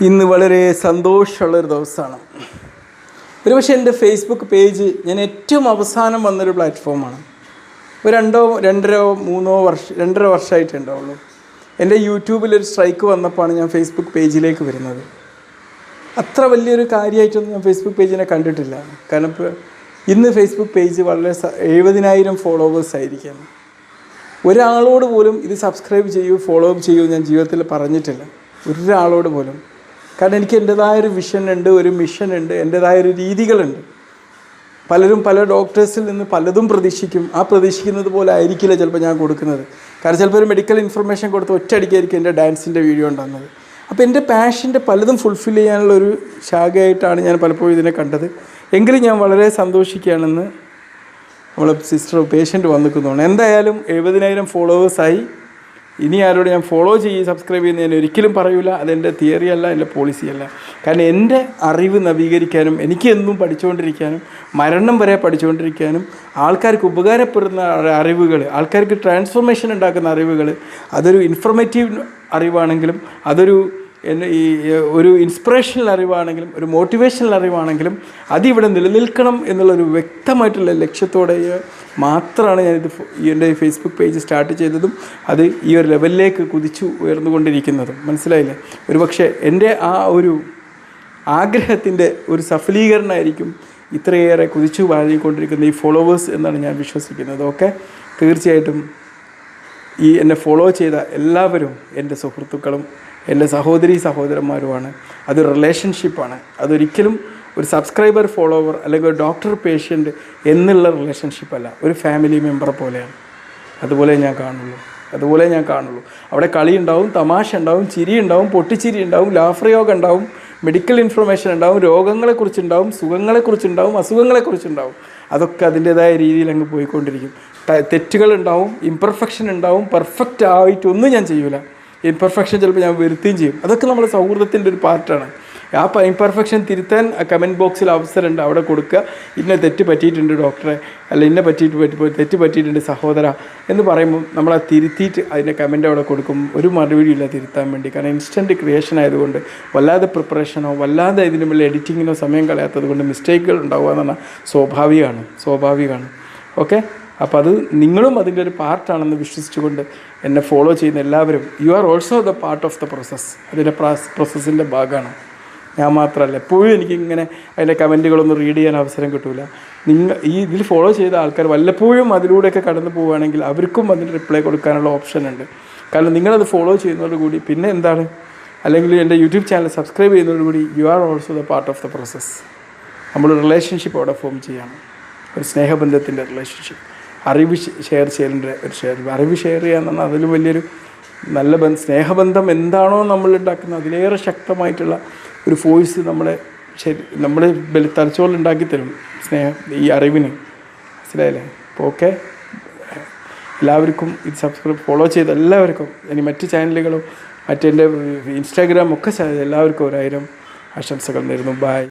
ഇന്ന് വളരെ സന്തോഷമുള്ളൊരു ദിവസമാണ്. ഒരുപക്ഷെ എന്റെ ഫേസ്ബുക്ക് പേജ് ഞാൻ ഏറ്റവും അവസാനം വന്നൊരു പ്ലാറ്റ്ഫോമാണ് ഒരു രണ്ടോ രണ്ടര മൂന്നോ വർഷം രണ്ടര വർഷമായിട്ടുണ്ടാവുള്ളൂ. എന്റെ യൂട്യൂബിലൊരു സ്ട്രൈക്ക് വന്നപ്പോഴാണ് ഞാൻ ഫേസ്ബുക്ക് പേജിലേക്ക് വരുന്നത്. അത്ര വലിയൊരു കാര്യമായിട്ടൊന്നും ഞാൻ ഫേസ്ബുക്ക് പേജിനെ കണ്ടിട്ടില്ല. കാരണം ഇപ്പോൾ ഇന്ന് ഫേസ്ബുക്ക് പേജ് വളരെ എഴുപതിനായിരം ഫോളോവേഴ്സ് ആയിരിക്കാം ഒരാളോട് പോലും ഇത് സബ്സ്ക്രൈബ് ചെയ്യൂ ഫോളോ അപ്പ് ചെയ്യൂ ഞാൻ ജീവിതത്തിൽ പറഞ്ഞിട്ടില്ല. ഒരാളോട് പോലും. കാരണം എനിക്ക് എന്റെതായൊരു വിഷൻ ഉണ്ട് ഒരു മിഷൻ ഉണ്ട് എന്റെതായൊരു രീതികളുണ്ട്. പലരും പല ഡോക്ടേഴ്സിൽ നിന്ന് പലതും പ്രതീക്ഷിക്കും. ആ പ്രതീക്ഷിക്കുന്നത് പോലെ ആയിരിക്കില്ല ചിലപ്പോൾ ഞാൻ കൊടുക്കുന്നത്. കാരണം ചിലപ്പോൾ ഒരു മെഡിക്കൽ ഇൻഫർമേഷൻ കൊടുത്ത് ഒറ്റയടിക്കായിരിക്കും എന്റെ ഡാൻസിന്റെ വീഡിയോ ഉണ്ടാകുന്നത്. അപ്പോൾ എന്റെ പാഷന്റെ പലതും ഫുൾഫിൽ ചെയ്യാനുള്ള ഒരു ശാഖയായിട്ടാണ് ഞാൻ പലപ്പോഴും ഇതിനെ കണ്ടത്. എങ്കിലും ഞാൻ വളരെ സന്തോഷിക്കുകയാണെന്ന് നമ്മളെ സിസ്റ്റർ പേഷ്യന്റ് വന്നിരിക്കുന്നതാണ്. എന്തായാലും എഴുപതിനായിരം ഫോളോവേഴ്സായി ഇനി ആരോട് ഞാൻ ഫോളോ ചെയ്യും സബ്സ്ക്രൈബ് ചെയ്യുന്ന ഞാൻ ഒരിക്കലും പറയൂല. അതെന്റെ തിയറി അല്ല എന്റെ പോളിസി അല്ല. കാരണം എന്റെ അറിവ് നവീകരിക്കാനും എനിക്ക് എന്നും പഠിച്ചുകൊണ്ടിരിക്കാനും മരണം വരെ പഠിച്ചുകൊണ്ടിരിക്കാനും ആൾക്കാർക്ക് ഉപകാരപ്പെടുന്ന അറിവുകൾ ആൾക്കാർക്ക് ട്രാൻസ്ഫോർമേഷൻ ഉണ്ടാക്കുന്ന അറിവുകൾ അതൊരു ഇൻഫർമേറ്റീവ് അറിവാണെങ്കിലും അതൊരു എന്നെ ഈ ഒരു ഇൻസ്പിറേഷണൽ അറിവാണെങ്കിലും ഒരു മോട്ടിവേഷണൽ അറിവാണെങ്കിലും അതിവിടെ നിലനിൽക്കണം എന്നുള്ളൊരു വ്യക്തമായിട്ടുള്ള ലക്ഷ്യത്തോടെ മാത്രമാണ് ഞാനിത് എന്റെ ഫേസ്ബുക്ക് പേജ് സ്റ്റാർട്ട് ചെയ്തതും അത് ഈ ഒരു ലെവലിലേക്ക് കുതിച്ചു ഉയർന്നുകൊണ്ടിരിക്കുന്നതും. മനസ്സിലായില്ലേ? ഒരു പക്ഷേ എന്റെ ആ ഒരു ആഗ്രഹത്തിന്റെ ഒരു സഫലീകരണമായിരിക്കും ഇത്രയേറെ കുതിച്ചു വാഴിക്കൊണ്ടിരിക്കുന്ന ഈ ഫോളോവേഴ്സ് എന്നാണ് ഞാൻ വിശ്വസിക്കുന്നത്. ഓക്കെ? തീർച്ചയായിട്ടും ഈ എന്നെ ഫോളോ ചെയ്ത എല്ലാവരും എന്റെ സുഹൃത്തുക്കളും എന്റെ സഹോദരി സഹോദരന്മാരുമാണ്. അതൊരു റിലേഷൻഷിപ്പാണ് അതൊരിക്കലും ഒരു സബ്സ്ക്രൈബർ ഫോളോവർ അല്ലെങ്കിൽ ഒരു ഡോക്ടർ പേഷ്യന്റ് എന്നുള്ള റിലേഷൻഷിപ്പ് അല്ല. ഒരു ഫാമിലി മെമ്പർ പോലെയാണ്. അതുപോലെ ഞാൻ കാണുള്ളൂ. അതുപോലെ ഞാൻ കാണുള്ളൂ. അവിടെ കളി ഉണ്ടാവും തമാശ ഉണ്ടാവും ചിരി ഉണ്ടാവും പൊട്ടിച്ചിരി ഉണ്ടാവും ലാഫ്രയോഗം ഉണ്ടാവും മെഡിക്കൽ ഇൻഫർമേഷൻ ഉണ്ടാവും രോഗങ്ങളെക്കുറിച്ചുണ്ടാവും സുഖങ്ങളെക്കുറിച്ചുണ്ടാവും അസുഖങ്ങളെക്കുറിച്ചുണ്ടാവും അതൊക്കെ അതിന്റെതായ രീതിയിൽ അങ്ങ് പോയിക്കൊണ്ടിരിക്കും. തെറ്റുകളുണ്ടാവും ഇംപെർഫെക്ഷൻ ഉണ്ടാവും പെർഫെക്റ്റ് ആയിട്ടൊന്നും ഞാൻ ചെയ്യൂല. ഇംപെർഫെക്ഷൻ ചിലപ്പോൾ ഞാൻ വരുത്തുകയും ചെയ്യും. അതൊക്കെ നമ്മുടെ സൗഹൃദത്തിന്റെ ഒരു പാർട്ടാണ് ആ ഇൻപെർഫെക്ഷൻ തിരുത്താൻ കമന്റ് ബോക്സിൽ അവസരമുണ്ട്. അവിടെ കൊടുക്കുക. ഇന്ന തെറ്റ് പറ്റിയിട്ടുണ്ട് ഡോക്ടറെ അല്ല ഇന്ന പറ്റിയിട്ട് പറ്റി തെറ്റ് പറ്റിയിട്ടുണ്ട് സഹോദര എന്ന് പറയുമ്പോൾ നമ്മൾ ആ തിരുത്തിയിട്ട് അതിന്റെ കമന്റ് അവിടെ കൊടുക്കും. ഒരു മറുപടിയില്ല തിരുത്താൻ വേണ്ടി. കാരണം ഇൻസ്റ്റന്റ് ക്രിയേഷൻ ആയതുകൊണ്ട് വല്ലാതെ പ്രിപ്പറേഷനോ വല്ലാതെ ഇതിന് മുകളിൽ എഡിറ്റിങ്ങിനോ സമയം കളയാത്തത് കൊണ്ട് മിസ്റ്റേക്കുകൾ ഉണ്ടാവുക എന്ന് പറഞ്ഞാൽ സ്വാഭാവികമാണ്. സ്വാഭാവികമാണ്. ഓക്കെ അപ്പോൾ അത് നിങ്ങളും അതിന്റെ ഒരു പാർട്ടാണെന്ന് വിശ്വസിച്ചുകൊണ്ട് എന്നെ ഫോളോ ചെയ്യുന്ന എല്ലാവരും you are also the part of the process അതിന്റെ പ്രോസസ്സിന്റെ ഭാഗമാണ്. ഞാൻ മാത്രമല്ല എപ്പോഴും എനിക്കിങ്ങനെ അതിന്റെ കമന്റുകളൊന്നും റീഡ് ചെയ്യാൻ അവസരം കിട്ടില്ല നിങ്ങൾ ഈ ഇതിൽ ഫോളോ ചെയ്ത ആൾക്കാർ വല്ലപ്പോഴും അതിലൂടെയൊക്കെ കടന്നു പോവുകയാണെങ്കിൽ അവർക്കും അതിന് റിപ്ലൈ കൊടുക്കാനുള്ള ഓപ്ഷൻ ഉണ്ട്. കാരണം നിങ്ങളത് ഫോളോ ചെയ്യുന്നതോടുകൂടി പിന്നെ എന്താണ്? അല്ലെങ്കിൽ എന്റെ YouTube channel subscribe ചെയ്യുന്നതോടുകൂടി you are also the part of the process നമ്മൾ റിലേഷൻഷിപ്പ് അവിടെ ഫോം ചെയ്യണം. ഒരു സ്നേഹബന്ധത്തിന്റെ റിലേഷൻഷിപ്പ് അറിവ് ഷെയർ ചെയ്യലിന്റെ ഒരു ഷെയർ അറിവ് ഷെയർ ചെയ്യുക എന്ന് പറഞ്ഞാൽ അതിലും വലിയൊരു നല്ല ബന്ധം സ്നേഹബന്ധം എന്താണോ നമ്മൾ ഉണ്ടാക്കുന്നത് അതിലേറെ ശക്തമായിട്ടുള്ള ഒരു ഫോഴ്സ് നമ്മളെ ശരി നമ്മുടെ ബലി തലച്ചോറിൽ ഉണ്ടാക്കി തരും സ്നേഹം ഈ അറിവിന്. മനസ്സിലായില്ലേ? അപ്പോൾ ഓക്കെ? എല്ലാവർക്കും ഇത് സബ്സ്ക്രൈബ് ഫോളോ ചെയ്ത് എല്ലാവർക്കും ഇനി മറ്റ് ചാനലുകളും മറ്റെന്റെ ഇൻസ്റ്റാഗ്രാം ഒക്കെ എല്ലാവർക്കും ഒരായിരം ആശംസകൾ നേരുന്നു. ബായ്